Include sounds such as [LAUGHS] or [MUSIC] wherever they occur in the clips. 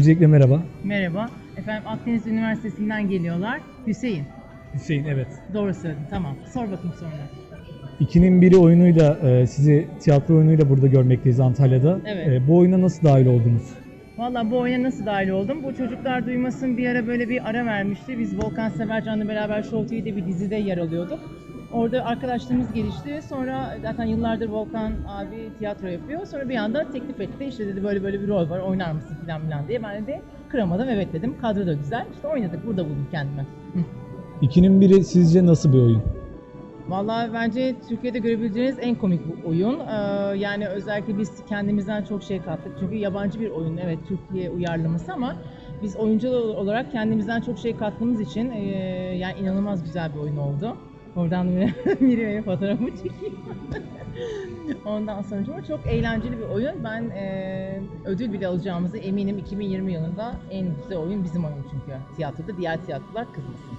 Öncelikle merhaba. Merhaba. Efendim Akdeniz Üniversitesi'nden geliyorlar. Hüseyin. Hüseyin evet. Doğru söyledin. Tamam. Sor bakayım sonra. İkinin biri oyunuyla e, sizi tiyatro oyunuyla burada görmekteyiz Antalya'da. Evet. E, bu oyuna nasıl dahil oldunuz? Valla bu oyuna nasıl dahil oldum? Bu çocuklar duymasın bir ara böyle bir ara vermişti. Biz Volkan Severcan'la beraber Show TV'de bir dizide yer alıyorduk. Orada arkadaşlığımız gelişti. Sonra zaten yıllardır Volkan abi tiyatro yapıyor. Sonra bir anda teklif etti. İşte dedi böyle böyle bir rol var oynar mısın falan filan diye. Ben de kıramadım evet dedim. Kadro da güzel. İşte oynadık. Burada buldum kendimi. [LAUGHS] İkinin biri sizce nasıl bir oyun? Vallahi bence Türkiye'de görebileceğiniz en komik bu oyun. Ee, yani özellikle biz kendimizden çok şey kattık. Çünkü yabancı bir oyun, evet Türkiye uyarlaması ama biz oyuncu olarak kendimizden çok şey kattığımız için ee, yani inanılmaz güzel bir oyun oldu. Oradan Miriam'e [LAUGHS] fotoğrafımı çekeyim. [LAUGHS] Ondan sonra çok eğlenceli bir oyun. Ben ee, ödül bile alacağımızı eminim 2020 yılında en güzel oyun bizim oyun çünkü tiyatroda. Diğer tiyatrolar kızmasın.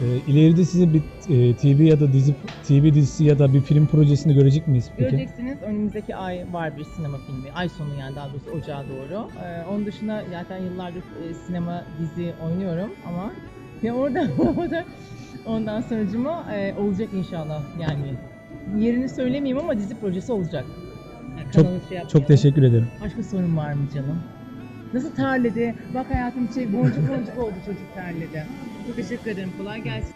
E, ileride sizi bir e, TV ya da dizi TV dizisi ya da bir film projesinde görecek miyiz peki? Göreceksiniz önümüzdeki ay var bir sinema filmi. Ay sonu yani daha doğrusu ocağa doğru. Ee, onun dışında zaten yıllardır e, sinema dizi oynuyorum ama ya orada [LAUGHS] orada ondan sonucuma e, olacak inşallah yani. Yerini söylemeyeyim ama dizi projesi olacak. Yani Çok kanalı şey çok yapmayalım. teşekkür ederim. Başka sorun var mı canım? Nasıl terledi? Bak hayatım şey boncuk boncuk oldu çocuk terledi. Çok teşekkür ederim. Kolay gelsin.